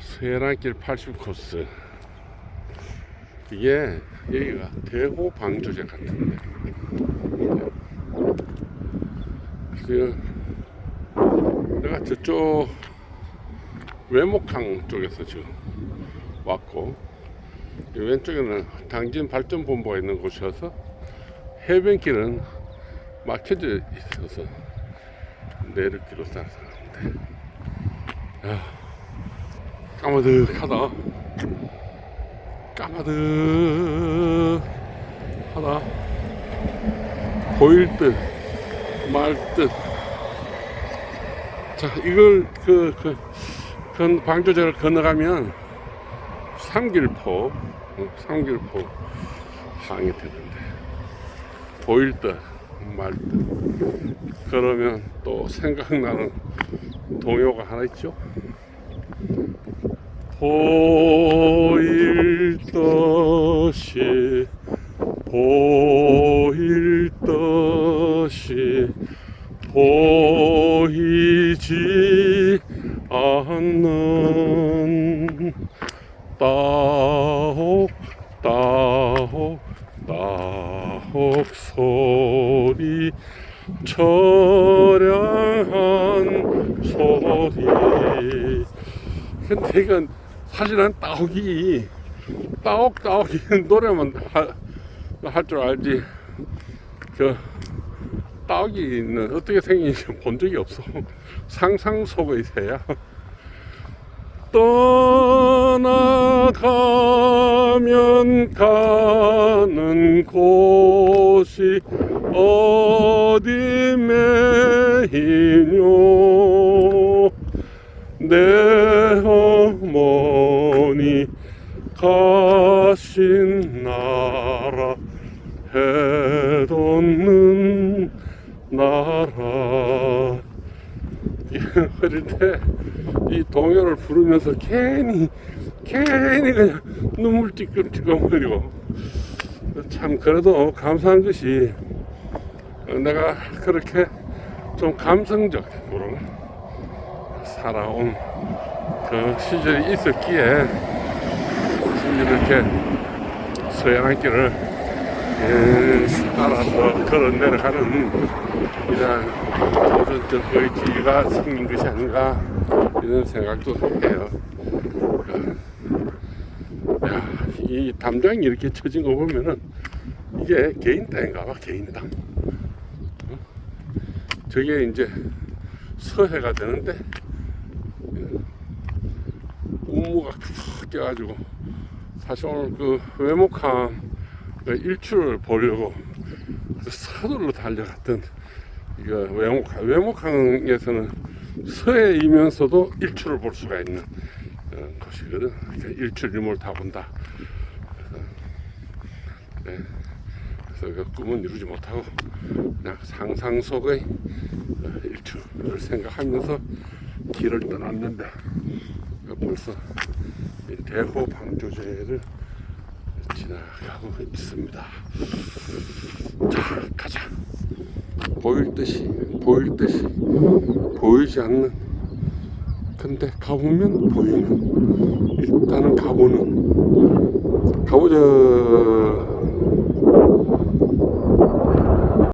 세란길 80 코스. 이게 여기가 대호 방조제 같은데. 그 내가 저쪽 외목항 쪽에서 지금 왔고 이 왼쪽에는 당진 발전 본부가 있는 곳이어서 해변길은 막혀져 있어서 내륙길로 따라서 가는데 야, 까마득하다. 까마득하다. 보일 듯 말 듯. 자 이걸 그, 그, 그 방조제를 건너가면 삼길포 어, 삼길포 항이 되는데. 보일 듯 말 듯. 그러면 또 생각나는 동요가 하나 있죠 보일 듯이 보일 듯이 보이지 않는 따옥 따옥 따옥 소리 처량한 소리. 근데 이건 사실은 따옥이 따옥 따옥이 노래만 할 줄 알지. 그 따옥이는 어떻게 생긴지 본 적이 없어. 상상 속의 새야 떠나가면 가는 곳이 어디 메이뇨? 내 가신 나라 해돋는 나라. 어릴 때이 동요를 부르면서 괜히 괜히 그냥 눈물 찌끔찌끔 흘리고. 참 그래도 감사한 것이 내가 그렇게 좀 감성적으로 살아온 그 시절이 있었기에 이렇게 서해안길을 예, 따라서 걸어 내려가는 이런 도전적 의지가 생긴 것이 아닌가 이런 생각도 해요. 그, 야, 이 담장이 이렇게 쳐진 거 보면은 이게 개인 땅인가 봐, 개인 땅. 어? 저게 이제 서해가 되는데 우무가 푹 껴가지고 사실 오늘 그 외목항 그 일출을 보려고 그 서둘러 달려갔던 이거 외목항 외목항에서는 서해이면서도 일출을 볼 수가 있는 어, 곳이거든. 일출 일몰 다 본다. 네. 그래서 그 꿈은 이루지 못하고 그냥 상상 속의 어, 일출을 생각하면서 길을 떠났는데 어, 벌써 이 대호 방조제를 지나가고 있습니다. 자, 가자. 보일 듯이, 보일 듯이, 보이지 않는. 근데 가보면 보이는. 일단은 가보는. 가보자.